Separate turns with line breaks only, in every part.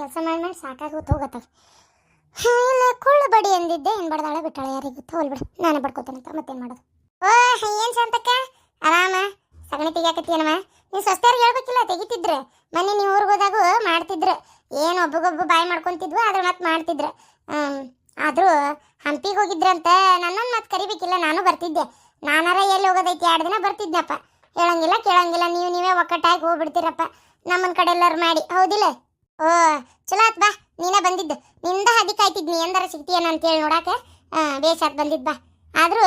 ಕೆಲಸ ಮಾಡಿ ಮಾಡಿ ಸಾಕಾಗಿ ಹೊತ್ತು ಹೋಗತ್ತವ ಇಲ್ಲ, ಕುಳ್ಳು ಬಡಿ ಅಂದಿದ್ದೆ ಏನು ಬಡ್ದಾಳೆ ಬಿಟ್ಟಾಳೆ ಯಾರಿಗೆ ಗೊತ್ತು ಬಿಡು. ನಾನೇ ಬಡ್ಕೋತೇನೆ ಅಂತ ಮತ್ತೇನು ಮಾಡೋದು? ಓ, ಏನು ಶಾಂತಕ್ಕ? ಆರಾಮ? ಸಗಣಿ ತೆಗಿಯಾಕತ್ತೀನಮ್ಮ ನೀವು ಸ್ವಸ್ಥರಿಗೆ ಹೇಳ್ಬೇಕಿಲ್ಲ, ತೆಗಿತಿದ್ರೆ. ಮೊನ್ನೆ ನೀವು ಊರಿಗೆ ಹೋದಾಗ ಮಾಡ್ತಿದ್ರೆ. ಏನು ಒಬ್ಬಗೊಬ್ಬ ಬಾಯಿ ಮಾಡ್ಕೊತಿದ್ವು, ಆದ್ರೆ ಮತ್ತೆ ಮಾಡ್ತಿದ್ರೆ. ಆದ್ರೂ ಹಂಪಿಗೆ ಹೋಗಿದ್ರಂತ ನನ್ನನ್ನು ಮತ್ತೆ ಕರಿಬೇಕಿಲ್ಲ, ನಾನು ಬರ್ತಿದ್ದೆ. ನಾನಾರ ಎಲ್ಲಿ ಹೋಗೋದೈತಿ, ಎರಡು ದಿನ ಬರ್ತಿದ್ನಪ್ಪ. ಹೇಳಂಗಿಲ್ಲ, ಕೇಳಂಗಿಲ್ಲ, ನೀವು ನೀವೇ ಒಕ್ಕಟ್ಟಾಗಿ ಹೋಗ್ಬಿಡ್ತೀರಪ್ಪ. ನಮ್ಮನ ಕಡೆ ಎಲ್ಲರೂ ಮಾಡಿ. ಹೌದಿಲ್ಲ? ಓ, ಚಲೋ ಆತ್ ಬಾ. ನೀನೇ ಬಂದಿದ್ದು. ನಿಂದ ಹದಿ ಕಾಯ್ತಿದ್ನಿ ಎಂದಾರ ಸಿಗ್ತೀಯನ ಅಂತೇಳಿ ನೋಡಾಕ? ಬೇಸಾತ್ ಬಂದಿದ್ ಬಾ. ಆದ್ರೂ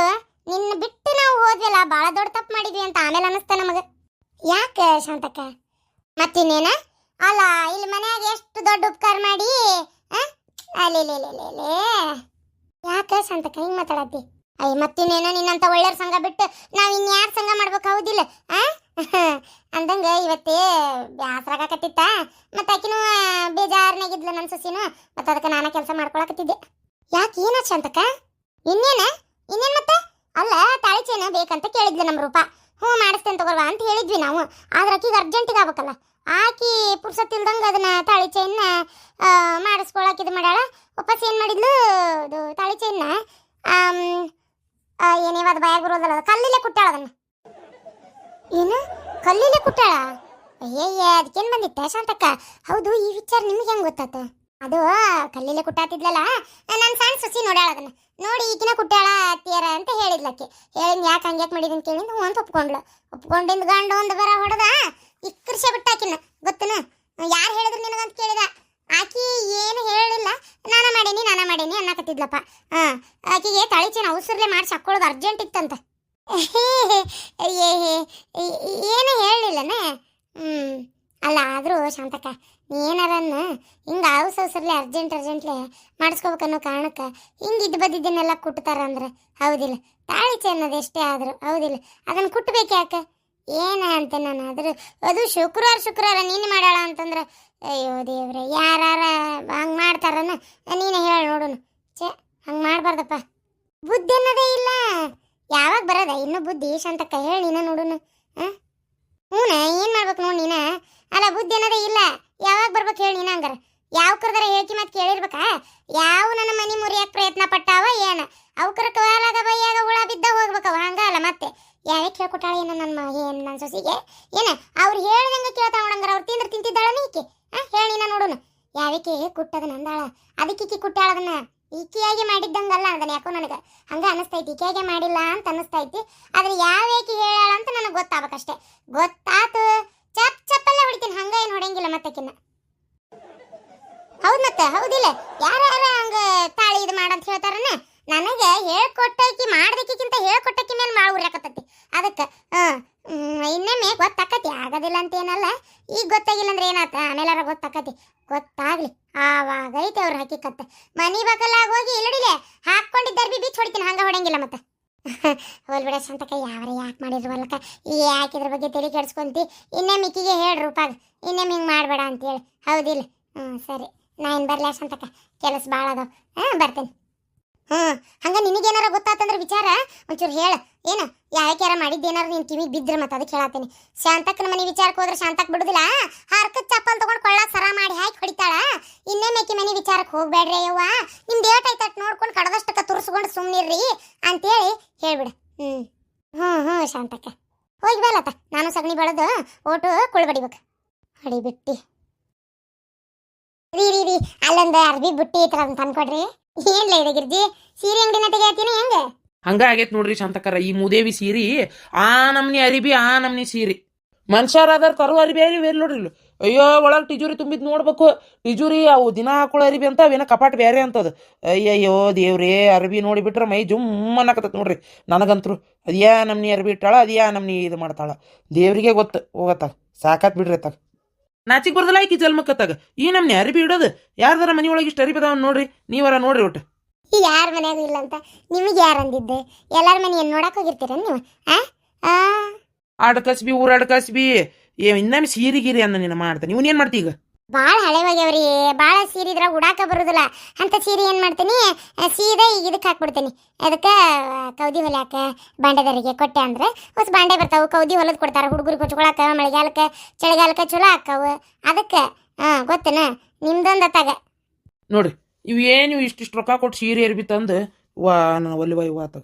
ನಿನ್ನ ಬಿಟ್ಟು ನಾವು ಹೋದ್ವಲ್ಲ ಭಾಳ ದೊಡ್ಡ ತಪ್ಪು ಮಾಡಿದ್ವಿ ಅಂತ ಆಮೇಲೆ ಅನ್ನಿಸ್ತ ನಮಗೆ. ಯಾಕೆ ಶಾಂತಕ್ಕ? ಮತ್ತಿನ್ನೇನ? ಅಲ್ಲ, ಇಲ್ಲಿ ಮನ್ಯಾಗ ಎಷ್ಟು ದೊಡ್ಡ ಉಪಕಾರ ಮಾಡಿ, ಆ? ಅಲೆ, ಲೇ ಲೇ ಲೇ ಲೇ. ಯಾಕೆ ಶಾಂತಕ್ಕ, ಹಿಂಗ್ ಮಾತಾಡತ್ತಿ ಅಯ್ಯ ಮತ್ತಿನ್ನೇನ ನಿನ್ನಂತ ಒಳ್ಳೆಯವ್ರ ಸಂಘ ಬಿಟ್ಟು ನಾವು ಇನ್ಯಾರ ಸಂಘ ಮಾಡ್ಬೇಕು ಹೌದಿಲ್ಲ, ಆ? ಅಂದಂಗ ಇವತ್ತೇ ಬ್ಯಾಸರಾಗಕತ್ತಿತ್ತ ಮತ್ತೆ ಆಕಿನೂ ಬೇಜಾರ್ನಾಗಿದ್ಲ ನನ್ನ ಸೊಸಿನು. ಮತ್ತೆ ಅದಕ್ಕೆ ನಾನೇ ಕೆಲಸ ಮಾಡ್ಕೊಳಕತ್ತಿದ್ದೆ. ಯಾಕೆ ಏನ ಚಂತಕ ಇನ್ನೇನ? ಇನ್ನೇನ್ ಮತ್ತೆ? ಅಲ್ಲ, ತಾಳಿ ಚೈನ ಬೇಕಂತ ಕೇಳಿದ್ಲು ನಮ್ಮ ರೂಪ. ಹ್ಞೂ, ಮಾಡಿಸ್ತೇನೆ ತಗೋರ್ವಾ ಅಂತ ಹೇಳಿದ್ವಿ ನಾವು. ಆದ್ರೆ ಆಕಿಗೆ ಅರ್ಜೆಂಟಿಗೆ ಆಗ್ಬೇಕಲ್ಲ. ಆಕಿ ಪುರ್ಸತ್ತಿಲ್ದಂಗೆ ಅದನ್ನ ತಾಳಿ ಚೈನ್ನ ಮಾಡಿಸ್ಕೊಳಕ್ ಇದು ಮಾಡ್ಯಾಳ. ವಾಪಸ್ ಏನು ಮಾಡಿದ್ಲು? ಇದು ತಾಳಿ ಚೈನ್ನ? ಏನೇವ ಅದು ಬಾಯಾಗ ಬರೋದಲ್ಲ, ಅದು ಕಲ್ಲಿಲೆ ಕುಟ್ಟಾಳ ಅದನ್ನ. ಏನು? ಕಲ್ಲಿಲೆ ಕುಟ್ಟಾಳ ಅಯ್ಯಯ್ಯ, ಅದಕ್ಕೇನು ಬಂದಿತ್ತ ಶಾಂತಕ್ಕ? ಹೌದು, ಈ ವಿಚಾರ ನಿಮ್ಗೆ ಹೆಂಗ್ ಗೊತ್ತಾತ? ಅದು, ಕಲ್ಲಿಲೆ ಕುಟ್ಟಾತಿದ್ಲಲ್ಲ ನನ್ನ ಸಣ್ಣ ಸುಸಿ ನೋಡ್ಯಾಳ ಅದನ್ನ. ನೋಡಿ ಈಗಿನ ಕುಟ್ಟಾಳ ಅತ್ತಿಯರ ಅಂತ ಹೇಳಿದ್ಲಕ್ಕೆ. ಹೇಳಿದ್ ಯಾಕೆ ಹಂಗ್ಯಾಕೆ ಮಾಡಿದೀನಿ ಕೇಳಿದ್ ಅಂತ ಒಪ್ಕೊಂಡ್ಲು ಒಪ್ಕೊಂಡಿಂದ ಗಂಡ ಒಂದು ಬರ ಹೊಡೆದ, ಇಕ್ಕರ್ಸೆ ಬಿಟ್ಟಾಕಿನ ಗೊತ್ತನ? ಯಾರು ಹೇಳಿದ್ರು ನಿನಗಂತ ಕೇಳಿದ? ಆಕಿ ಏನು ಹೇಳಿಲ್ಲ. ನಾನ ಮಾಡೇನಿ ನಾನ ಮಾಡೇನಿ ಅನ್ನಕತ್ತಿದ್ಲಪ್ಪ. ಹಾಂ, ಆಕಿಗೆ ತಳಿಚಿನ ಉಸಿರ್ಲೆ ಅವಸರಲೆ ಮಾಡಿ ಹಾಕೊಳ್ಳೋದು ಅರ್ಜೆಂಟ್ ಇತ್ತಂತ. ಏನು ಹೇಳಿಲ್ಲನೇ ಹ್ಮ್. ಅಲ್ಲ, ಆದರೂ ಶಾಂತಕ್ಕ ಏನಾರನ್ನ ಹಿಂಗೆ ಹೌಸ್ ಹೌಸರ್ಲಿ ಅರ್ಜೆಂಟ್ ಅರ್ಜೆಂಟ್ಲಿ ಮಾಡಿಸ್ಕೋಬೇಕನ್ನೋ ಕಾರಣಕ್ಕೆ ಹಿಂಗೆ ಇದು ಬದ್ದಿದ್ದನ್ನೆಲ್ಲ ಕುಟ್ತಾರ ಅಂದ್ರೆ ಹೌದಿಲ್ಲ. ತಾಳಿ ಚೆನ್ನೋದು ಎಷ್ಟೇ ಆದರೂ ಹೌದಿಲ್ಲ. ಅದನ್ನು ಕುಟ್ಬೇಕು ಯಾಕೆ? ಏನ ಅಂತ ನಾನು ಅದ್ರ ಅದು ಶುಕ್ರವಾರ ಶುಕ್ರವಾರ ನೀನು ಮಾಡಾಳ ಅಂತಂದ್ರೆ, ಅಯ್ಯೋ ದೇವ್ರೆ ಯಾರು ಹಂಗೆ ಮಾಡ್ತಾರನ್ನ ನೀನು ಹೇಳಿ ನೋಡುನು ಛೇ ಹಂಗೆ ಮಾಡಬಾರ್ದಪ್ಪ ಬುದ್ಧಿ ಅನ್ನೋದೇ ಇಲ್ಲ ಯಾವಾಗ ಇನ್ನೂ ಬುದ್ಧಿ ಶಾಂತಕ್ಕ ಹೇಳಿ ನೀನ ನೋಡುನು. ಹೂನ, ಏನು ಮಾಡ್ಬೇಕು ನೋಡಿ ನೀನ? ಅಲ್ಲ, ಬುದ್ಧಿ ಅನ್ನೋದೇ ಇಲ್ಲ. ಯಾವಾಗ ಬರ್ಬೇಕು ಹೇಳಿ ನೀನ ಹಂಗಾರ? ಯಾವ ಕರ್ದಾರ ಹೇಳ್ತಿ ಮತ್ತೆ ಕೇಳಿರ್ಬೇಕಾ? ಯಾವ ನನ್ನ ಮನಿ ಮುರಿಯಕ್ಕೆ ಪ್ರಯತ್ನ ಪಟ್ಟಾವ ಏನ? ಅವಕರ ಕಾಲಾಗ ಬೈಯಾಗ ಹುಳ ಬಿದ್ದ ಹೋಗ್ಬೇಕವ ಹಂಗಲ್ಲ ಮತ್ತೆ? ಯಾವ್ಯಾಕೆ ಕೇಳ್ಕೊಟ್ಟಾಳ ಏನ ನನ್ನ ಏನು ನನ್ನ ಸೊಸಿಗೆ? ಏನ, ಅವ್ರು ಹೇಳ್ದಂಗೆ ಕೇಳ್ತಾ ನೋಡಂಗಾರ ಅವ್ರು ತಿಂದ್ರೆ ತಿಂತಿದ್ದಾಳ ನೀಕೆ ಹಾ? ಹೇಳಿ ನೀನ ನೋಡೋಣ ಯಾವಕ್ಕೆ ಕುಟ್ಟದ ನಂದಾಳ ಅದಕ್ಕೆ ಕುಟ್ಟಾಳದನ್ನ? ಈಕಿಯಾಗಿ ಮಾಡಿದ್ದಂಗಲ್ಲ ಅದನ್ನ ಯಾಕೋ ನನಗೆ. ಹಂಗೆ ಅನಿಸ್ತೈತಿ, ಈಕೆಯಾಗೆ ಮಾಡಿಲ್ಲ ಅಂತ ಅನಿಸ್ತೈತಿ. ಆದ್ರೆ ಏಕೆ ಹೇಳಾಳ ಅಂತ ನನಗೆ ಗೊತ್ತಾಗಬೇಕಷ್ಟೇ. ಗೊತ್ತಾತು. ಚಪ್ ಚಪ್ಪಲ್ಲ ಹೊಡಿತೀನಿ ಹಂಗ ಏನು ಹೊಡೆಯಂಗಿಲ್ಲ ಮತ್ತಕ್ಕಿನ್ನ ಹೌದು ಮತ್ತೆ, ಹೌದಿಲ್ಲ. ಯಾರು ಯಾರ್ಯಾರ ಹಂಗ ತಾಳಿ ಇದು ಮಾಡಂತ ಹೇಳ್ತಾರನ? ನನಗೆ ಹೇಳ್ಕೊಟ್ಟೈಕಿ, ಮಾಡ್ದಕ್ಕಿಂತ ಹೇಳ್ಕೊಟ್ಟಕ್ಕಿ ಮೇಲೆ ಮಾಡಿ ಉರ್ಯಾಕತ್ತೈತಿ. ಅದಕ್ಕೆ ಇನ್ನೊಮ್ಮೆ ಗೊತ್ತಾಕತಿ, ಆಗೋದಿಲ್ಲ ಅಂತ ಏನಲ್ಲ ಈಗ ಗೊತ್ತಾಗಿಲ್ಲ ಅಂದ್ರೆ ಏನಾತ ಆಮೇಲೆ ಗೊತ್ತಾಕತಿ. ಗೊತ್ತಾಗ್ಲಿ. ಆವಾಗ ಐತೆ ಅವ್ರ ಹಕ್ಕಿಕತ್ತ ಮನಿ ಬಗಲಾಗ ಹೋಗಿ ಇಲ್ಲಡಿಲೆ ಹಾಕೊಂಡಿದ್ದ ಅರ್ಬಿ ಬೀಚ್ ಹೊಡಿತೀನಿ, ಹಂಗ ಹೊಡಂಗಿಲ್ಲ ಮತ್ತೆ. ಹೋಲ್ ಬಿಡ ಸಂತಕ ಯಾವ್ರ ಯಾಕೆ ಮಾಡಿದ್ರು ಹೊಲಕ ಈ ಯಾಕಿದ್ರ ಬಗ್ಗೆ ತಲೆ ಕೆಡ್ಸ್ಕೊಂತಿ? ಇನ್ನೇ ಮಿಕ್ಕಿಗೆ ಹೇಳ್ರಿ ರೂಪಾಗ. ಇನ್ನೇ ಹಿಂಗೆ ಮಾಡಬೇಡ ಅಂತೇಳಿ. ಹೌದಿಲ್ಲ? ಹ್ಞೂ ಸರಿ. ನಾ ಇನ್ನು ಬರ್ಲಾ ಸಂತಕ ಕೆಲಸ ಭಾಳ ಅದಾವ. ಹಾಂ, ಬರ್ತೇನೆ. ಹ್ಞೂ ಹಂಗ ನಿನಗೇನಾರ ಗೊತ್ತಾತಂದ್ರೆ ವಿಚಾರ? ಒಂಚೂರು ಹೇಳ. ಏನು ಯಾವ್ಯಾಕ್ಯಾರ ಮಾಡಿದ್ದೇನಾರ ನೀನು ಕಿವಿ ಬಿದ್ರೆ ಮತ್ತೆ ಅದಕ್ಕೆ ಹೇಳತ್ತೀನಿ ಶಾಂತಕ್ಕನ ಮನೆ ವಿಚಾರಕ್ಕೆ ಹೋದ್ರೆ ಶಾಂತಕ್ ಬಿಡುದಿಲ್ಲ? ಹರ್ಕ ಚಪ್ಪಲ್ ತಗೊಂಡ್ ಕೊಳ್ಳ ಸರ ಮಾಡಿ ಹಾಕಿ ಹೊಡಿತಾಳ? ಇನ್ನೇ ಮೇಕಿ ಮನೆ ವಿಚಾರಕ್ಕೆ ಹೋಗ್ಬೇಡ್ರಿ ಯವ್ವ? ನಿಮ್ ಡೇಟ್ ಐತ ನೋಡ್ಕೊಂಡು ಕಡದಷ್ಟಕ್ಕ ತುರ್ಸ್ಕೊಂಡು ಸುಮ್ಮನಿರ್ರಿ ಅಂತೇಳಿ ಹೇಳ್ಬಿಡ. ಹ್ಞೂ ಹ್ಞೂ ಹ್ಞೂ ಶಾಂತಕ್ಕ. ಹೋಗಿ ಬರಲತ್ತ. ನಾನು ಸಗಣಿ ಬೆಳೆದು ಓಟು ಕುಳ್ಬಡಿಬೇಕು ಹೊಡಿಬಿಟ್ಟಿ ರೀ ರೀ ರೀ, ಅಲ್ಲೊಂದು ಅರ್ಬಿ ಬುಟ್ಟಿ ಐತ್ರ ಅದನ್ನ ಅನ್ಕೊಡ್ರಿ ಏನ್ಲ ಇದೆ ಗಿರ್ಜಿ? ಸೀರೆ ಅಂಗಡಿನ ಹೆಂಗ?
ಹಂಗ ಆಗೈತ್ ನೋಡ್ರಿ ಶಾಂತಕರ, ಈ ಮುದೇವಿ ಸೀರಿ, ಆ ನಮ್ನಿ ಅರಿಬಿ, ಆ ನಮ್ನಿ ಸೀರಿ. ಮನುಷ್ಯರಾದಾರ ತರುವ ಅರಿಬಿ ಅರಿವಿ ನೋಡ್ರಿ. ಅಯ್ಯೋ, ಒಳಗೆ ಟಿಜೂರಿ ತುಂಬಿದ್ ನೋಡ್ಬೇಕು. ಟಿಜೂರಿ, ಅವು ದಿನ ಹಾಕೊಳ್ಳೋ ಅರಿಬಿ ಅಂತ ಅವೇನ ಕಪಾಟ್ ಬೇರೆ ಅಂತದ. ಅಯ್ಯಯ್ಯೋ, ದೇವ್ರೇ, ಅರ್ಬಿ ನೋಡಿ ಬಿಟ್ರೆ ಮೈ ಜುಮ್ ಅನ್ನಕತ್ತೈತೆ ನೋಡ್ರಿ. ನನಗಂತ್ರು, ಅದ್ಯಾ ನಮ್ನಿ ಅರ್ಬಿ ಇಟ್ಟಾಳ, ಅದ್ಯಾ ನಮ್ನಿ ಇದು ಮಾಡ್ತಾಳ. ದೇವ್ರಿಗೆ ಗೊತ್ತು, ಹೋಗತ್ತ. ಸಾಕಾತ್ ಬಿಡ್ರಿ ಅತ್ತಾಗ ನಾಚಿಕ್ ಬರ್ದಲ್ಲ ಆಕಿ ಜಲ್ಮಕ್ಕತ್ತಾಗ ಈ ನಮ್ನ ಅರಿಬಿ ಇಡೋದು? ಯಾರ್ದಾರ ಮನೆಯೊಳಗೆ ಇಷ್ಟು ಅರಿಬಿ ಅದಾವ ನೋಡ್ರಿ ನೀವರ ನೋಡ್ರಿ ಒಟ್ಟು.
ಯಾರ ಮನ್ಯಾಗೂ ಇಲ್ಲ ಅಂತ ನಿಮಗೆ ಯಾರು ಅಂದಿದ್ದೆ? ಎಲ್ಲಾರ ಮನೆಯನ್ನು ಏನ್ ನೋಡಕ್ ಹೋಗಿರ್ತೀರ ನೀವು ಆ? ಆ?
ಆಡ ಕಸ್ಬಿ ಊರಾಡ ಕಸ್ಬಿ. ಏ ಇನ್ನೊಮ್ಮೆ ಸೀರಿ ಗೀರಿ ಅಂದ ನಿನ್ನ ಮಾಡ್ತಾನೆ ನೀವು ಏನ್ ಮಾಡ್ತಿ ಈಗ?
ಭಾಳ ಹಳೆವಾಗ್ಯಾವ್ರಿ ಭಾಳ ಸೀರೆ ಇದ್ರಾಗ ಉಡಾಕ ಬರೋದಿಲ್ಲ. ಅಂತ ಸೀರೆ ಏನು ಮಾಡ್ತೀನಿ ಸೀದಾ ಈಗ ಇದಕ್ಕೆ ಹಾಕ್ಬಿಡ್ತೀನಿ. ಅದಕ್ಕೆ ಕೌದಿ ಹೊಲ್ಯಾಕ ಬಾಂಡೆದರಿಗೆ ಕೊಟ್ಟೆ ಅಂದ್ರೆ, ಹೊಸ ಬಾಂಡೆ ಬರ್ತಾವೆ, ಕೌದಿ ಹೊಲದ ಕೊಡ್ತಾರೆ. ಹುಡುಗರಿಗೆ ಹೊಚ್ಕೊಳಕ, ಮಳೆಗಾಲಕ್ಕೆ, ಚಳಿಗಾಲಕ್ಕೆ ಚಲೋ ಹಾಕವು. ಅದಕ್ಕೆ ಹಾಂ ಗೊತ್ತೇನ? ನಿಮ್ದೊಂದು ಅತ್ತಾಗ.
ನೋಡ್ರಿ, ಇವು ಏನು ಇಷ್ಟಿಷ್ಟು ರೊಕ್ಕ ಕೊಟ್ಟು ಸೀರೆ ಅರ್ಬಿ ತಂದು, ವಾ ನನ್ನ ಒಲಿ ಬಾಯಿ ವಾತ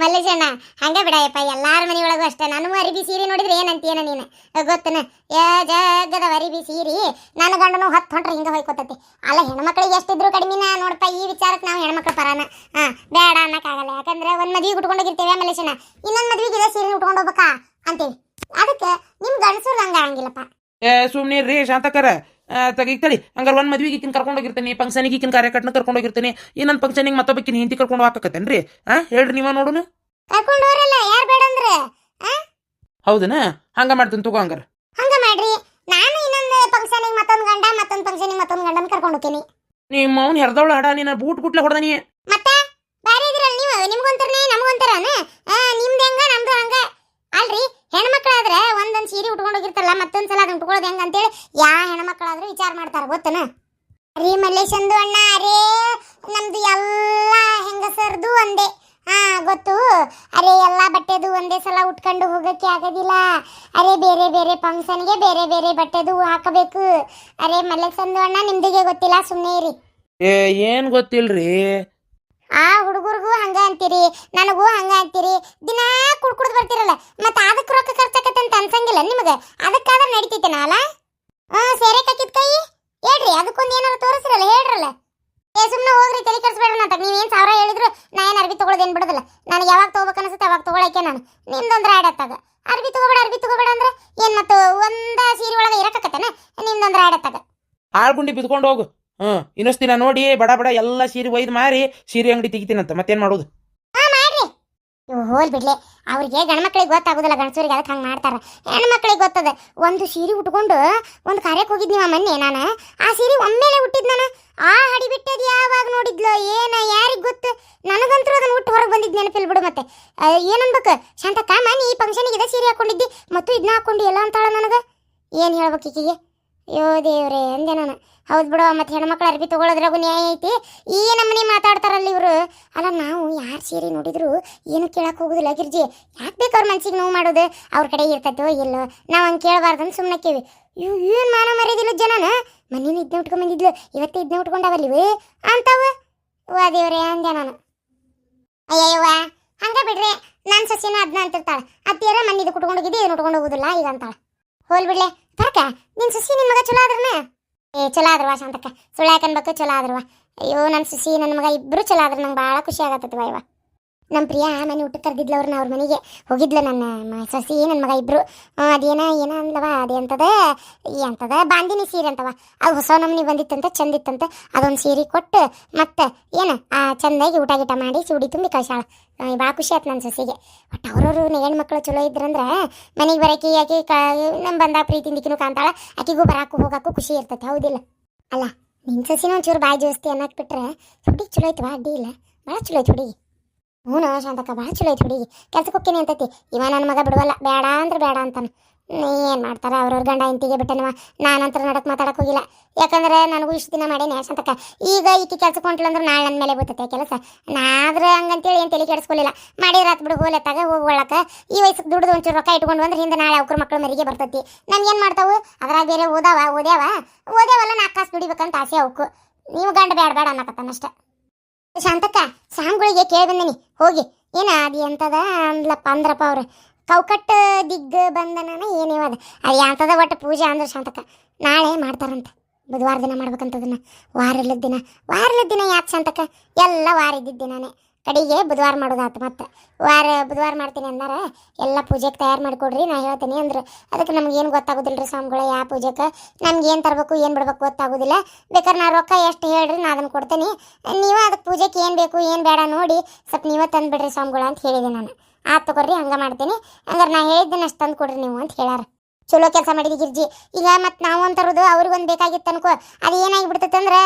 ಮಲ್ಲೇಶಣ್ಣ ಹಂಗ ಬಿಡಯಪ್ಪ, ಎಲ್ಲಾರ ಮನೆಯೊಳಗೂ ಅಷ್ಟೇ. ನನ್ನ ಅರಿಬಿ ಸೀರೆ ನೋಡಿದ್ರೆ ಏನಂತೀಯನ ನೀನು? ಗೊತ್ತನ? ಯಾ ಜಗದ ಅರಿಬಿ ಸೀರೆ, ನನ್ನ ಗಂಡನು ಹತ್ತು ಹೊಂಟ್ರೆ ಹಿಂಗ ಹೋಯ್ಕೋತತಿ. ಅಲ್ಲ, ಹೆಣ್ಮಕ್ಳಿಗೆ ಎಷ್ಟಿದ್ರು ಕಡಿಮೆನ ನೋಡಪ್ಪ, ಈ ವಿಚಾರಕ್ಕೆ ನಾವು ಹೆಣ್ಮಕ್ಳು ಪರಾನ. ಹಾ, ಬೇಡ ಅನ್ನಕ್ಕಾಗಲ್ಲ. ಯಾಕಂದ್ರೆ ಒಂದ್ ಮದ್ವಿಗೆ ಉಟ್ಕೊಂಡೋಗಿರ್ತೇವೆ ಮಲ್ಲೇಶಣ್ಣ ಇನ್ನೊಂದು ಮದ್ವಿಗೆ ಇದೇ ಸೀರೆ ಉಟ್ಕೊಂಡು ಹೋಗ್ಬೇಕಾ? ಅಂತೀವಿ. ಅದಕ್ಕೆ ನಿಮ್ಮ ಗಂಡಸರು ಹಂಗ ಆಗಂಗಿಲ್ಲಪ್ಪ.
ಏ ಸುಮ್ಮನೆ ರೀ ಶಾಂತಕರ. ತಗಿತಳಿ ಹಂಗಾರೆ ಒಂದು ಮದ್ವಿಗೆ ಈಕಿನ ಕರ್ಕೊಂಡು ಹೋಗಿರ್ತೀನಿ ಫಂಕ್ಷನಿಗೆ ಈಕಿನ ಕಾರ್ಯಕರ್ತನ ಕರ್ಕೊಂಡು ಹೋಗಿರ್ತೀನಿ ಇನ್ನೊಂದು ಫಂಕ್ಷನಿಗೆ ಮತ್ತೊಬ್ಬಕಿನ ಹಿಂದಿ ಕರ್ಕೊಂಡು ಹಾಕಕತ್ತೇನ್ರಿ ಹಾ ಹೇಳ್ರಿ ನೀವ ನೋಡುನು.
ಕರ್ಕೊಂಡು ಹೋರಲ್ಲ ಯಾರು ಬೇಡ ಅಂದ್ರೆ?
ಹೌದನ? ಹಂಗ ಮಾಡ್ತೀನಿ ತಗೋ ಹಂಗಾರ.
ಹಂಗ ಮಾಡ್ರಿ. ನಾನು ಇನ್ನೊಂದು ಫಂಕ್ಷನಿಗೆ ಮತ್ತೊಂದು ಗಂಡ ಮತ್ತೊಂದು ಫಂಕ್ಷನಿಗೆ ಮತ್ತೊಂದು ಗಂಡನ ಕರ್ಕೊಂಡು ಹೋಗ್ತೀನಿ.
ನಿಮ್ಮ ಅವ್ನು ಹೆರ್ದವಳು ಹಡ ನೀನು ಬೂಟ್ ಗುಟ್ಲೆ ಹೊಡೆದನಿ
ಮತ್ತೆ ಬೇರೆ ಇದ್ರಲ್ಲ ನೀವು ನಿಮ್ಗೊಂತಾರನೇ ನಮಗೊಂತಾರನ ನಿಮ್ದು ಹೆಂಗ ನಮ್ದು ಹಂಗ ಅಲ್ರಿ ಹೆಣ್ಮಕ್ಳಾದ್ರೆ ಒಂದೊಂದು ಉಟ್ಕೊಂಡು ಮತ್ತೊಂದ್ ಸಲ ಅದನ್ನ ಉಟ್ಕೊಳ್ಳೋದು ಹೆಂಗ ಅಂತೇಳಿ ಯಾ ಹೆಣ್ಮಕ್ಳಾದ್ರೂ ವಿಚಾರ ಮಾಡ್ತಾರ, ಗೊತ್ತನ? ರೀ ಮಲ್ಲೇಶಂದು ಅಣ್ಣ ಅರೇ ನಮ್ದು ಎಲ್ಲ ಹೆಂಗಸರ್ದು ಒಂದೇ. ಹಾ, ಗೊತ್ತು. ಅರೆ, ಎಲ್ಲ ಬಟ್ಟೆದು ಒಂದೇ ಸಲ ಉಟ್ಕೊಂಡು ಹೋಗಕ್ಕೆ ಆಗೋದಿಲ್ಲ. ಅರೆ, ಬೇರೆ ಬೇರೆ ಫಂಕ್ಷನ್ಗೆ ಬೇರೆ ಬೇರೆ ಬಟ್ಟೆದು ಹಾಕಬೇಕು. ಅರೆ, ಮಲ್ಲೇಶಂದು ಅಣ್ಣ, ನಿಮ್ದಿಗೆ ಗೊತ್ತಿಲ್ಲ ಸುಮ್ಮನೆ ಇರಿ.
ಏ, ಏನು ಗೊತ್ತಿಲ್ರಿ?
ಆ ಹುಡುಗರಿಗೂ ಹಂಗ ಅಂತೀರಿ, ನನಗೂ ಹಂಗ ಅಂತೀರಿ, ದಿನಾ ಕುಡ್ ಕುಡ್ದು ಬರ್ತಿರಲ್ಲ, ಮತ್ತೆ ಅದಕ್ಕೆ ರೊಕ್ಕ ಖರ್ಚಾಕತ್ತೆ ಅಂತ ಅನ್ಸಂಗಿಲ್ಲ ನಿಮಗೆ? ಅದಕ್ಕಾದ್ರೆ ನಡಿತೈತೆ ಅಲ್ಲ ಹಾ ಸೇರೆ ಕಾಕಿದ್ ಕೈ? ಹೇಳ್ರಿ, ಅದಕ್ಕೊಂದು ಏನಾರು ತೋರಿಸ್ರಲ್ಲ, ಹೇಳ್ರಲ್ಲ. ಏ ಸುಮ್ಮನೆ ಹೋಗ್ರಿ, ತಲೆ ಕೆಡಿಸ್ಬೇಡ್ರಿ ಅಂತ ನೀವೇನು ಸಾವಿರ ಹೇಳಿದ್ರು, ನಾ ಏನು ಅರ್ಬಿ ತಗೊಳ್ಳೋದೇನು ಬಿಡೋದಿಲ್ಲ. ನನಗೆ ಯಾವಾಗ ತಗೋಬೇಕು ಅನ್ಸುತ್ತೆ ಅವಾಗ ತಗೊಳಕ್ಕೆ ನಾನು. ನಿಮ್ದೊಂದು ರಾಡ್ ಹತ್ತಾಗ ಅರ್ಬಿ ತಗೋಬೇಡ ಅರ್ಬಿ ತಗೋಬೇಡ ಅಂದ್ರೆ ಏನು ಮತ್ತು ಒಂದ ಸೀರೆ ಒಳಗೆ ಇರಕತ್ತೇನ? ನಿಮ್ದೊಂದು ರಾಡ್ ಹತ್ತಾಗ
ಆಳ್ಗುಂಡಿ ಬಿದ್ಕೊಂಡು ಹೋಗು. ಹ್ಞೂ, ಇನ್ನೊಂದು ದಿನ ನೋಡಿ, ಬಡ ಬಡ ಎಲ್ಲ ಸೀರೆ ಒಯ್ದು ಮಾರಿ, ಸೀರೆ ಅಂಗಡಿ ತೆಗಿತೀನಂತ. ಮತ್ತೇನು ಮಾಡೋದು?
ಹೋಲ್ ಬಿಡ್ಲಿ. ಅವ್ರಿಗೆ ಗಂಡ್ಮಕ್ಳಿಗೆ ಗೊತ್ತಾಗೋದಿಲ್ಲ, ಗಂಡಸರಿಗೆ ಅದಕ್ಕೆ ಹಂಗೆ ಮಾಡ್ತಾರ. ಹೆಣ್ಮಕ್ಳಿಗೆ ಗೊತ್ತದ, ಒಂದು ಸೀರೆ ಉಟ್ಕೊಂಡು ಒಂದು ಕಾರ್ಯಕ್ಕೆ ಹೋಗಿದ್ನಿ ಮೊನ್ನೆ ನಾನು. ಆ ಸೀರೆ ಒಮ್ಮೆಲೆ ಹುಟ್ಟಿದ್ ನಾನು. ಆ ಹಡಿ ಬಿಟ್ಟದ್ ಯಾವಾಗ ನೋಡಿದ್ಲು, ಏನ ಯಾರಿಗೆ ಗೊತ್ತು? ನನಗಂತೂ ಅದನ್ನ ಉಟ್ಟು ಹೊರಗೆ ಬಂದಿದ್ ನೆನಪಿಲ್ ಬಿಡು ಮತ್ತೆ. ಏನನ್ಬೇಕು? ಶಾಂತಕ್ಕ ಮನಿ ಈ ಫಂಕ್ಷನಿಗೆ ಇದೇ ಸೀರೆ ಹಾಕೊಂಡಿದ್ದಿ, ಮತ್ತು ಇದನ್ನ ಹಾಕೊಂಡು ಎಲ್ಲ ಅಂತಾಳ ನನಗೆ? ಏನು ಹೇಳ್ಬೇಕು ಈಕಿಗೆ? ಅಯ್ಯೋ ದೇವ್ರೇ, ಅಂದೆ ನಾನು. ಹೌದು ಬಿಡು, ಮತ್ತೆ ಹೆಣ್ಮಕ್ಳು ಅರ್ಬಿ ತೊಗೊಳೋದ್ರಾಗು ನ್ಯಾಯ ಐತಿ. ಈ ನಮ್ಮನೆ ಮಾತಾಡ್ತಾರಲ್ಲ ಇವರು. ಅಲ್ಲ, ನಾವು ಯಾರು ಸೇರಿ ನೋಡಿದ್ರು ಏನು ಕೇಳಕ್ ಹೋಗುದಿಲ್ಲ. ಗಿರ್ಜಿ, ಯಾಕೆ ಬೇಕು ಅವ್ರ ಮನ್ಸಿಗೆ ನೋವು ಮಾಡೋದು? ಅವ್ರ ಕಡೆ ಇರ್ತೈತೋ ಇಲ್ಲೋ? ನಾವು ಹಂಗೆ ಕೇಳಬಾರ್ದು ಸುಮ್ಮನೆ ಕೇವಿ ಏನು ಮಾನ ಮರ್ಯಾದಿಲ್ಲ ಜನನ? ಮನೇನ ಇದನ್ನ ಉಟ್ಕೊಂಡ್ ಬಂದಿದ್ಲು ಇವತ್ತೇ ಇದನ್ನ ಉಟ್ಕೊಂಡವಲ್ಲಿವಿ ಅಂತಾವ ವಾ ದೇವ್ರೇ, ಅಂದೆ ನಾನು. ಅಯ್ಯವ್ವ ಹಂಗೆ ಬಿಡ್ರಿ. ನನ್ನ ಸಸಿನ ಅದನ್ನ ಅಂತಿರ್ತಾಳೆ. ಅತ್ತಿಯರ ಮನೆ ಇದು ಕುಟ್ಕೊಂಡು ಹೋಗಿದ್ದೆ ಏನು ಉಟ್ಕೊಂಡು ಹೋಗುದಿಲ್ಲ, ಈಗ ಅಂತಾಳೆ. ಹೋಲ್ ಬಿಡ್ಲೆ. ಬರಕ ನಿನ್ ಸುಸಿ ನಿನ್ ಮಗ ಚಲೋ ಆದ್ರನ? ಏ, ಚಲೋ ಆದ್ರವ ಶಾಂತಕ್ಕ ಸುಳ್ಳು ಯಾಕನ್ಬೇಕು ಚಲೋ ಆದ್ರವ ಅಯ್ಯೋ ನನ್ನ ಸುಸಿ ನನ್ನ ಮಗ ಇಬ್ರು ಚಲೋ ಆದ್ರ, ನಂಗೆ ಭಾಳ ಖುಷಿ ಆಗತ್ತವ ಇವ. ನಮ್ಮ ಪ್ರಿಯಾ ಮನೆ ಊಟ ಕರೆದಿದ್ಲು ಅವ್ರನ್ನ ಅವ್ರ ಮನೆಗೆ. ಹೋಗಿದ್ಲು ನನ್ನ ಸಸಿ ನನ್ನ ಮಗ ಇಬ್ರು. ಅದೇನ, ಏನ ಅಂದ್ಲವ, ಅದೇ ಅಂತದ ಬಾಂದಿನಿ ಸೀರೆ ಅಂತವ. ಅದು ಹೊಸ ನಮ್ನಿ ಬಂದಿತ್ತಂತ, ಚಂದಿತ್ತಂತ. ಅದೊಂದು ಸೀರೆ ಕೊಟ್ಟು, ಮತ್ತೆ ಏನ, ಆ, ಚಂದಾಗಿ ಊಟ ಗೀಟ ಮಾಡಿ ಸೂಡಿ ತುಂಬಿ ಕಳ್ಸಾಳ ಭಾಳ ಖುಷಿ ಆಯ್ತು ನನ್ನ ಸಸಿಗೆ. ಬಟ್ ಅವ್ರವ್ರು ಹೆಣ್ಮಕ್ಳು ಚಲೋ ಇದ್ರಂದ್ರೆ, ಮನೆಗೆ ಬರಕಿ, ಆಕೆ ಕ ನಮ್ಮ ಬಂದ ಪ್ರೀತಿಂದಿಕಿನೂ ಕಾಂತಾಳ ಆಕಿಗೂ ಬರಾಕು, ಹೋಗಾಕು ಖುಷಿ ಇರ್ತೈತೆ, ಹೌದಿಲ್ಲ? ಅಲ್ಲ ನಿನ್ನ ಸಸಿನ ಒಂಚೂರು ಬಾಯಿ ಜೋಸ್ತಿ ಅನ್ನಕ್ ಬಿಟ್ರೆ ಹುಡುಗಿ ಚಲೋ ಐತವ, ಅಡ್ಡಿ ಇಲ್ಲ? ಭಾಳ ಚಲೋ ಐತೆ ಹುಡುಗಿ. ಹ್ಞೂ ಶಾಂತಕ್ಕ, ಭಾಳ ಚಲೋ ಐತೆ ಹುಡುಗಿ. ಕೆಲ್ಸಕ್ಕೆ ಹೋಗ್ತೀನಿ ಅಂತೈತಿ. ಇವ ನನ್ನ ಮಗ ಬಿಡುವಲ್ಲ, ಬೇಡ ಅಂದ್ರೆ ಬೇಡ ಅಂತಾನೆ. ಏನು ಮಾಡ್ತಾರೆ? ಅವ್ರವ್ರ ಗಂಡ ಇಂತಿಗೆ ಬಿಟ್ಟನವ. ನಾನಂತರ ನಡಕ್ ಮಾತಾಡಕ್ಕೆ ಹೋಗಿಲ್ಲ. ಯಾಕಂದ್ರೆ ನನಗೂ ಇಷ್ಟು ದಿನ ಮಾಡೇನಿ ಶಾಂತಕ್ಕ. ಈಗ ಈಕೆ ಕೆಲ್ಸಕ್ಕೆ ಹೊಂಟ್ಲು ಅಂದ್ರೆ ನಾಳೆ ನನ್ನ ಮೇಲೆ ಬೀತತೆ ಕೆಲಸ. ನಾದ್ರೆ ಹಂಗಂತೇಳಿ ಏನು ತಲೆ ಕೆಡಿಸ್ಕೊಳ್ಳಿಲ್ಲ ಮಾಡಿದ್ರೆ ರಾತ್ ಬಿಡು ಹೋಲೆತ್ತಾಗ ಹೋಗಿ ಒಳಕ. ಈ ವಯಸ್ಸಿಗೆ ದುಡ್ದು ಒಂಚೂರು ರೊಕ್ಕ ಇಟ್ಕೊಂಡು ಬಂದ್ರೆ ಹಿಂದೆ ನಾಳೆ ಅವ್ರ ಮಕ್ಕಳು ಮರಿಗೆ ಬರ್ತೈತಿ. ನಮ್ಗೇನು ಮಾಡ್ತಾವು? ಅದ್ರಾಗ ಬೇರೆ ಓದಾವ, ಓದ್ಯಾವ? ಓದ್ಯಾವಲ್ಲ ನಾಲ್ಕು ಕಾಸು ದುಡಿಬೇಕಂತ ಆಸೆ ಅವಕ್ಕು ನೀವು ಗಂಡ ಬೇಡ ಬೇಡ ಅನ್ನಕತ್ತಾನಷ್ಟ ಶಾಂತಕ್ಕ ಸಾಂಗುಳಿಗೆ ಕೇಳಿ ಬಂದನಿ. ಹೋಗಿ. ಏನ ಅದು ಎಂತದ ಅಂದ್ಲಪ್ಪ ಅಂದ್ರಪ್ಪ ಅವ್ರ. ಕೌಕಟ್ಟ ದಿಗ್ಗ ಬಂದನನ ಏನೇವದ ಅದು? ಎಂತದ ಒಟ್ಟು ಪೂಜೆ ಅಂದ್ರೆ ಶಾಂತಕ್ಕ, ನಾಳೆ ಮಾಡ್ತಾರಂತ. ಬುಧವಾರ ದಿನ ಮಾಡ್ಬೇಕಂತದನ್ನ. ವಾರಲ್ಲದ ದಿನ. ವಾರಲ್ಲದ ದಿನ ಯಾಕೆ ಶಾಂತಕ್ಕ? ಎಲ್ಲ ವಾರ ನಾನೇ ಕಡೆಗೆ ಬುಧವಾರ ಮಾಡೋದಾತು ಮತ್ತೆ. ವಾರ ಬುಧವಾರ ಮಾಡ್ತೀನಿ ಅಂದಾರ. ಎಲ್ಲ ಪೂಜೆಗೆ ತಯಾರು ಮಾಡಿಕೊಡ್ರಿ, ನಾ ಹೇಳ್ತೀನಿ ಅಂದ್ರೆ. ಅದಕ್ಕೆ ನಮ್ಗೇನು ಗೊತ್ತಾಗೋದಿಲ್ಲ ರೀ ಸ್ವಾಮಿಗಳು ಯಾವ ಪೂಜೆಗೆ ನಮ್ಗೆ ಏನು ತರಬೇಕು, ಏನು ಬಿಡ್ಬೇಕು ಗೊತ್ತಾಗೋದಿಲ್ಲ. ಬೇಕಾದ್ರೆ ನಾ ರೊಕ್ಕ ಎಷ್ಟು ಹೇಳ್ರಿ, ನಾ ಅದನ್ನು ಕೊಡ್ತೀನಿ. ನೀವು ಅದಕ್ಕೆ ಪೂಜೆಗೆ ಏನು ಬೇಕು, ಏನು ಬೇಡ ನೋಡಿ, ಸ್ವಲ್ಪ ನೀವೇ ತಂದುಬಿಡ್ರಿ ಸ್ವಾಮಿಗಳು ಅಂತ ಹೇಳಿದೆ ನಾನು. ಆ ತಗೋರಿ, ಹಂಗೆ ಮಾಡ್ತೀನಿ. ಹಂಗಾರೆ ನಾ ಹೇಳಿದ್ದನ್ನು ಅಷ್ಟು ತಂದು ಕೊಡ್ರಿ ನೀವು ಅಂತ ಹೇಳ್ಯಾರ. ಚಲೋ ಕೆಲಸ ಮಾಡಿದಿ ಗಿರ್ಜಿ. ಈಗ ಮತ್ತೆ ನಾವು ಅಂತರೋದು ಅವ್ರಿಗೊಂದು ಬೇಕಾಗಿತ್ತು ಅನ್ಕೋ. ಅದು ಏನಾಗಿ ಬಿಡ್ತೈತೆ ಅಂದ್ರೆ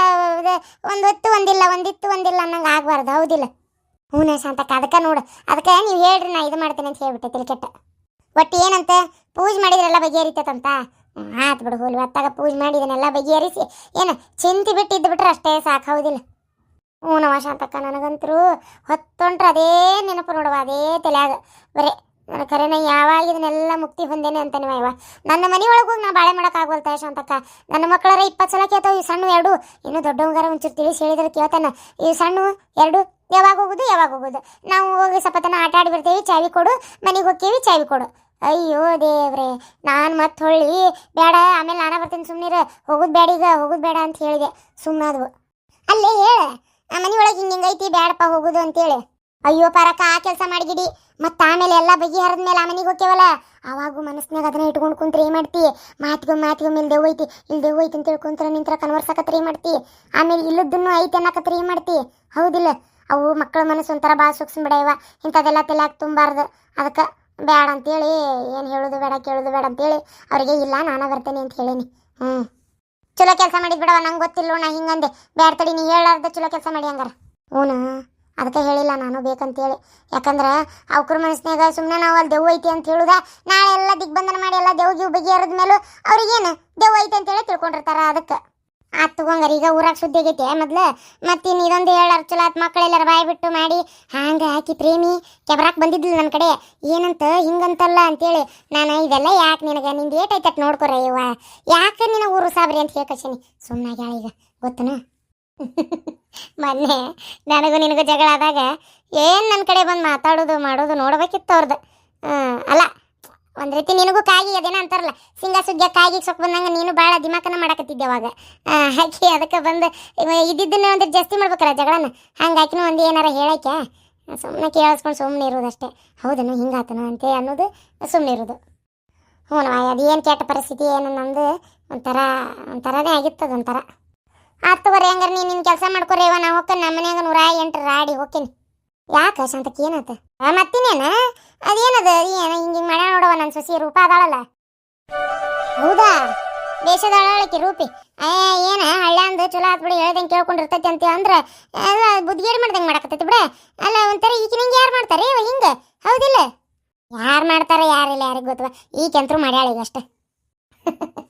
ಒಂದು ಹೊತ್ತು ಒಂದಿಲ್ಲ, ಒಂದಿತ್ತು ಒಂದಿಲ್ಲ ಅನ್ನಂಗೆ ಆಗಬಾರ್ದು, ಹೌದಿಲ್ಲ. ಹ್ಞೂ ಶಾಂತಕ್ಕ ಅದಕ್ಕೆ ನೋಡು. ಅದಕ್ಕೆ ನೀವು ಹೇಳ್ರಿ, ನಾ ಇದು ಮಾಡ್ತೀನಿ ಅಂತ ಹೇಳ್ಬಿಟ್ಟೆ ತಲೆ ಕೆಟ್ಟ ಒಟ್ಟು ಏನಂತ, ಪೂಜೆ ಮಾಡಿದ್ರೆಲ್ಲ ಬಗೆಹರಿತೈತಂತ? ಆತ್ ಬಿಡು ಹೋಲಿ, ಒತ್ತಾಗ ಪೂಜೆ ಮಾಡಿದನೆಲ್ಲ ಬಗೆಹರಿಸಿ. ಏನು, ಚಿಂತಿ ಬಿಟ್ಟು ಇದ್ದು ಬಿಟ್ರೆ ಅಷ್ಟೇ ಸಾಕು, ಹೌದಿಲ್ಲ? ಹ್ಞೂ ನವ ಶಾಂತಕ್ಕ ನನಗಂತರೂ ಹೊತ್ತೊಂಟ್ರೆ ಅದೇ ನೆನಪು ನೋಡುವ, ಅದೇ ತಲೆಯಾಗ. ಬರೇ, ನನ್ನ ಕರೆನ ಯಾವಾಗ ಇದನ್ನೆಲ್ಲ ಮುಕ್ತಿ ಹೊಂದೇನೆ ಅಂತಾನೆ ಯವ್ವ ನನ್ನ ಮನೆಯೊಳಗೆ ಹೋಗಿ ನಾ ಬಾಳೆ ಮಾಡಕ್ ಆಗವಲ್ತ ಶಾಂತಕ್ಕ. ನನ್ನ ಮಕ್ಕಳರ ಇಪ್ಪತ್ತು ಸಲ ಕೇಳ್ತಾವೆ ಈ ಸಣ್ಣ ಎರಡು. ಇನ್ನು ದೊಡ್ಡವಂಗಾರ ಒಂಚೂರು ತಿಳಿಸಿ ಹೇಳಿದ್ರೆ ಕೇಳ್ತಾನೆ. ಈ ಸಣ್ಣ ಎರಡು ಯಾವಾಗ ಹೋಗೋದು, ಯಾವಾಗ ಹೋಗುದು. ನಾವು ಹೋಗಿ ಸ್ವಲ್ಪ ತನ ಆಟ ಆಡಿ ಬರ್ತೀವಿ, ಚಾವಿ ಕೊಡು, ಮನೆಗೆ ಹೋಗ್ತೀವಿ, ಚಾವಿ ಕೊಡು. ಅಯ್ಯೋ ದೇವ್ರೆ, ನಾನು ಮತ್ತೆ ಹೊಳ್ಳಿ, ಬೇಡ, ಆಮೇಲೆ ನಾನೇ ಬರ್ತೀನಿ ಸುಮ್ಮನಿರ ಹೋಗೋದು ಬೇಡ ಈಗ, ಹೋಗೋದು ಬೇಡ ಅಂತ ಹೇಳಿದೆ. ಸುಮ್ಮನಾದವು ಅಲ್ಲೇ ಹೇಳ, ಆ ಮನೆ ಒಳಗೆ ಹಿಂಗೆ ಹಿಂಗೈತಿ ಬೇಡಪ್ಪ ಹೋಗುದು ಅಂತೇಳಿ. ಅಯ್ಯೋ ಪರಕ ಆ ಕೆಲಸ ಮಾಡಿಗಿಡಿ. ಮತ್ತೆ ಆಮೇಲೆ ಎಲ್ಲ ಬಗೆಹರಿದ ಮೇಲೆ ಆ ಮನೆಗೆ ಹೋಗ್ತೇವಲ್ಲ ಅವಾಗೂ ಮನಸ್ನಾಗ ಅದನ್ನ ಇಟ್ಕೊಂಡು ಕುಂತ್ರೆ ಏನು ಮಾಡ್ತಿ? ಮಾತಿಗೆ ಮಾತಿಗೆ ಮೇಲೆ ದೇವ್ ಐತಿ. ಇಲ್ಲಿ ದೇವ್ ಐತಿ ಅಂತ ಕುಂತ್ರ ನಿಂತ್ರ ಕನ್ವರ್ಸಕತ್ರ ಏನು ಮಾಡ್ತಿ? ಆಮೇಲೆ ಇಲ್ಲದನ್ನು ಐತಿ ಅನ್ನಕತ್ರ ಏನು ಮಾಡ್ತಿ? ಹೌದಿಲ್ಲ. ಅವು ಮಕ್ಕಳ ಮನಸ್ಸು ಒಂಥರ ಭಾಳ ಸೂಕ್ಷ್ಮ ಬಿಡವ ಇಂಥದೆಲ್ಲ ತಲೆಯಾಗ ತುಂಬಾರ್ದು. ಅದಕ್ಕೆ ಬೇಡ ಅಂತೇಳಿ, ಏನು ಹೇಳೋದು ಬೇಡ, ಕೇಳೋದು ಬೇಡ ಅಂತೇಳಿ ಅವರಿಗೆ, ಇಲ್ಲ ನಾನು ಬರ್ತೇನೆ ಅಂತ ಹೇಳೀನಿ. ಹ್ಞೂ ಚಲೋ ಕೆಲಸ ಮಾಡಿದ್ ಬಿಡವ ನಂಗೆ ಗೊತ್ತಿಲ್ಲ ನಾ ಹಿಂಗಂದೆ ಬೇಡ ತಡಿ, ನೀ ಹೇಳಾರ್ದ ಚಲೋ ಕೆಲಸ ಮಾಡಿ ಹಂಗಾರ. ಹ್ಞೂ ಅದಕ್ಕೆ ಹೇಳಿಲ್ಲ ನಾನು ಬೇಕಂತೇಳಿ. ಯಾಕಂದ್ರೆ ಅವ್ರ ಮನಸ್ಸಿನಾಗ ಸುಮ್ಮನೆ ನಾವು ಅಲ್ಲಿ ದೆವ್ವ ಐತಿ ಅಂತ ಹೇಳುದ ನಾಳೆ ಎಲ್ಲ ದಿಗ್ಬಂಧನ ಮಾಡಿ ಎಲ್ಲ ದೆವ್ ಗಿವ್ ಬಗೆಹರಿದ ಮೇಲೂ ಅವ್ರಿಗೇನು ದೆವ್ವ ಐತಿ ಅಂತೇಳಿ ತಿಳ್ಕೊಂಡಿರ್ತಾರ ಅದಕ್ಕೆ. ಆತ್ ತಗೊಂಗಾರ, ಈಗ ಊರಾಗ ಸುದ್ದಿ ಆಗೈತೆ ಮೊದ್ಲು. ಮತ್ತಿನ್ನು ಇದೊಂದು ಹೇಳಾರ, ಚಲೋ ಆತ್ ಮಕ್ಕಳೆಲ್ಲರ ಬಾಯಿ ಬಿಟ್ಟು ಮಾಡಿ. ಹಾಂಗ ಹಾಕಿ ಪ್ರೇಮಿ? ಕೆಬ್ರಾಕ್ ಬಂದಿದ್ಲು ನನ್ನ ಕಡೆ. ಏನಂತ? ಹಿಂಗಂತಲ್ಲ ಅಂತೇಳಿ. ನಾನು ಇದೆಲ್ಲ ಯಾಕೆ ನಿನಗೆ? ಏಟ್ ಐತಟ್ ನೋಡ್ಕೊರ ಇವ ಯಾಕೆ ನಿನಗೆ ಊರು ಸಾಬ್ರಿ ಅಂತ ಹೇಳ್ಕಶೀನಿ ಸುಮ್ಮನಾಗ್ಯಾಳ ಈಗ ಗೊತ್ತನ? ಮೊನ್ನೆ ನನಗೂ ನಿನಗೂ ಜಗಳ ಆದಾಗ ಏನು ನನ್ನ ಕಡೆ ಬಂದು ಮಾತಾಡೋದು, ಮಾಡೋದು ನೋಡ್ಬೇಕಿತ್ತು ಅವ್ರದ್ದು ಅಲ್ಲ. ಒಂದು ರೀತಿ ನಿನಗೂ ಕಾಗಿ ಅದೇನ ಅಂತಾರಲ್ಲ, ಸಿಂಗ ಸುಗ್ಗ ಕಾಗಿ ಸೊಕ್ಕ ಬಂದಂಗೆ ನೀನು ಭಾಳ ದಿಮಾಕನ ಮಾಡಕತ್ತಿದ್ದೆ ಅವಾಗ. ಹಾಕಿ ಅದಕ್ಕೆ ಬಂದು ಇದ್ದಿದ್ದನ್ನ ಒಂದು ಜಾಸ್ತಿ ಮಾಡ್ಬೇಕಲ್ಲ ಜಗಳನ ಹಂಗೆ ಆಕಿನೂ ಒಂದು ಏನಾರ ಹೇಳಕ್ಕೆ ಸುಮ್ಮನೆ ಕೇಳಿಸ್ಕೊಂಡು ಸುಮ್ಮನೆ ಇರೋದಷ್ಟೇ. ಹೌದನು ಹಿಂಗಾತನ ಅಂತ ಅನ್ನೋದು ಸುಮ್ಮನೆ ಇರೋದು. ಹ್ಞೂ ಅದು ಏನು ಕೆಟ್ಟ ಪರಿಸ್ಥಿತಿ, ಏನು ನಂದು ಒಂಥರ, ಒಂಥರನೇ ಆಗಿತ್ತು ಅದೊಂಥರ. ಆತ್ ತಗೋರಿ ಹಂಗಾರೆ ನೀನು ನಿನ್ನ ಕೆಲಸ ಮಾಡ್ಕೊರೇವ ನಾ ಹೋಗ್ತಾನೆ ನಮ್ಮ ಮನ್ಯಾಗ ನೂರ ಎಂಟು ರಾಡಿ ಹೋಗ್ತೀನಿ. ಯಾಕೆ ಶಾಂತಕ್ಕೆ ಏನಾತ? ಮತ್ತಿನೇನ ಅದೇನದ, ಏನು ಹಿಂಗೆ ನನ್ನ ಸೊಸಿ ರೂಪ ಅದಾಳಲ್ಲ. ಹೌದಾ? ದೇಶದ ಆಳಕ್ಕೆ ರೂಪಿ. ಏ, ಏನ? ಹಳ್ಳಂದು ಚಲೋ ಆತ್ ಬಿಡಿ, ಹೇಳ್ದಂಗೆ ಕೇಳ್ಕೊಂಡಿರ್ತೈತಿ ಅಂತ ಅಂದ್ರೆ ಎಲ್ಲ ಬುದ್ಧಿಗೇಡಿ ಮಾಡ್ದಂಗೆ ಮಾಡಕತ್ತೈತಿ ಬಿಡ. ಅಲ್ಲ, ಒಂಥರ ಈಕಿನಂಗೆ ಯಾರು ಮಾಡ್ತಾರೆ? ಇವ ಹೌದಿಲ್ಲ? ಯಾರು ಮಾಡ್ತಾರೆ ಯಾರಿಲ್ಲ ಯಾರಿಗೆ ಗೊತ್ತವ. ಈಕೆಂತರೂ ಮಾಡ್ಯಾಳ ಈಗ ಅಷ್ಟೇ.